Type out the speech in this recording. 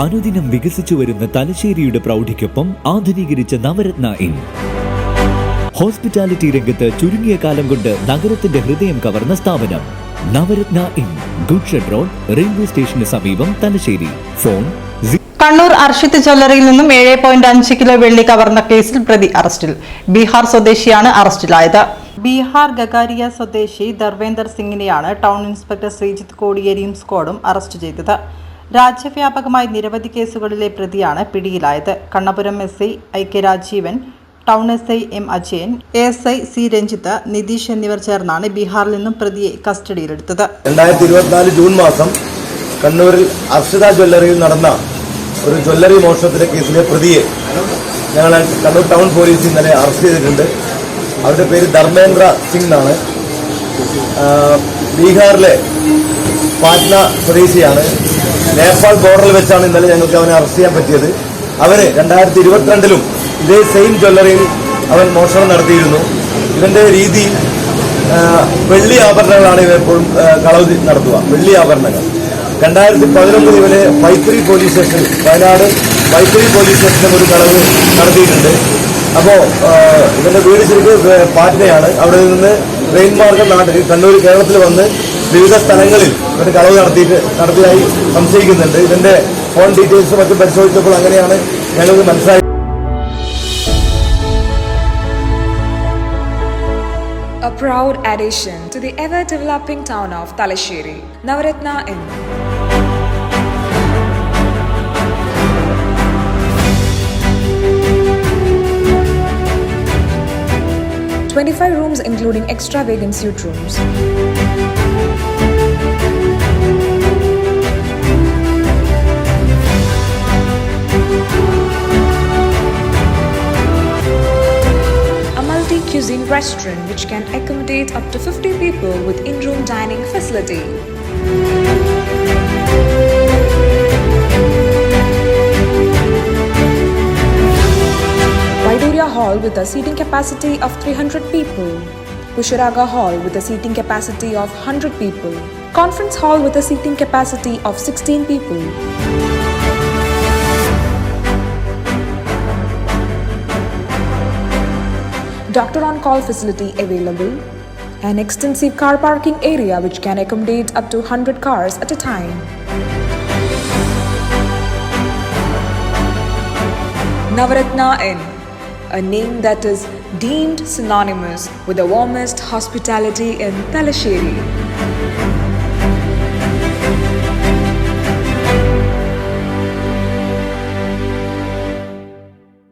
അനുദിനം വികസിച്ചു വരുന്ന തലശ്ശേരിയുടെ പ്രൗഢിക്കൊപ്പം ആധുനീകരിച്ച നവരത്ന ഇൻ. ഹോസ്പിറ്റാലിറ്റി രംഗത്ത് ചുരുങ്ങിയ കാലം കൊണ്ട് നഗരത്തിന്റെ ഹൃദയം കവർന്ന സ്ഥാപനം. Navaratna inn. Good shed road railway സ്റ്റേഷന് സമീപം തലശ്ശേരി. ഫോൺ കണ്ണൂർ അർഷിത്ത് ജ്വല്ലറിയിൽ നിന്നും ഏഴ് പോയിന്റ് അഞ്ച് കിലോ വെള്ളി കവർന്ന കേസിൽ പ്രതി അറസ്റ്റിൽ. ബീഹാർ സ്വദേശിയാണ് അറസ്റ്റിലായത്. ബീഹാർ ഗഗാരിയ സ്വദേശി ധർവേന്ദർ സിംഗിനെയാണ് ടൗൺ ഇൻസ്പെക്ടർ ശ്രീജിത്ത് കോടിയേരിയും സ്ക്വാഡും അറസ്റ്റ് ചെയ്തത്. രാജ്യവ്യാപകമായി നിരവധി കേസുകളിലെ പ്രതിയാണ് പിടിയിലായത്. Kannapuram S I I K Rajeevan town S I M Ajayan S I C Ranjith Nitheesh എന്നിവർ ചേർന്നാണ് ബീഹാറിൽ നിന്നും പ്രതിയെ കസ്റ്റഡിയിലെടുത്തത്. രണ്ടായിരത്തി ഇരുപത്തിനാല് ജൂൺ മാസം കണ്ണൂരിൽ അർഷിത ജ്വല്ലറിയിൽ നടന്ന ഒരു ജ്വല്ലറി മോഷണത്തിലെ കേസിലെ പ്രതിയെ ഞങ്ങൾ കണ്ണൂർ ടൗൺ പോലീസ് ഇന്നലെ അറസ്റ്റ് ചെയ്തിട്ടുണ്ട്. അവരുടെ പേര് ധർമ്മേന്ദ്ര സിംഗ് എന്നാണ്. ബീഹാറിലെ പാറ്റ്ന സ്വദേശിയാണ്. നേപ്പാൾ ബോർഡറിൽ വെച്ചാണ് ഇന്നലെ ഞങ്ങൾക്ക് അവനെ അറസ്റ്റ് ചെയ്യാൻ പറ്റിയത്. അവർ രണ്ടായിരത്തി ഇരുപത്തിരണ്ടിലും ഇതേ സെയിം ജ്വല്ലറിയിൽ അവൻ മോഷണം നടത്തിയിരുന്നു. ഇവന്റെ രീതി വെള്ളി ആഭരണങ്ങളാണ് ഇവ എപ്പോഴും കളവ് നടത്തുക. വെള്ളി ആഭരണങ്ങൾ. രണ്ടായിരത്തി പതിനൊന്നിൽ ഇവന് Vythiri police station Wayanad Maithri police സ്റ്റേഷനിൽ ഒരു കളവ് നടത്തിയിട്ടുണ്ട്. അപ്പോ ആ, ഇവന്റെ വീട് ശരിക്കും പാറ്റ്നയാണ്. അവിടെ നിന്ന് റെയിൻ മാർഗം നാട്ടിൽ കണ്ണൂർ കേരളത്തിൽ വന്ന് വിവിധ സ്ഥലങ്ങളിൽ ഇവർ കളവ് നടത്തിയിട്ട് നടത്തിയതായി സംശയിക്കുന്നുണ്ട് ഇതിന്റെ ഫോൺ ഡീറ്റെയിൽസ് മറ്റും പരിശോധിച്ചപ്പോൾ അങ്ങനെയാണ് ഞങ്ങൾക്ക് മനസ്സിലായത് A proud addition to the ever developing town of Talasheri, Navaratna Inn. Twenty-five rooms including extravagant suite rooms. A multi-cuisine restaurant which can accommodate up to 50 people with in-room dining facility. Hall with a seating capacity of 300 people. Pusharaga Hall with a seating capacity of 100 people. Conference Hall with a seating capacity of 16 people. Doctor on call facility available. An extensive car parking area which can accommodate up to 100 cars at a time. Navaratna Inn, a name that is deemed synonymous with the warmest hospitality in Talasheri.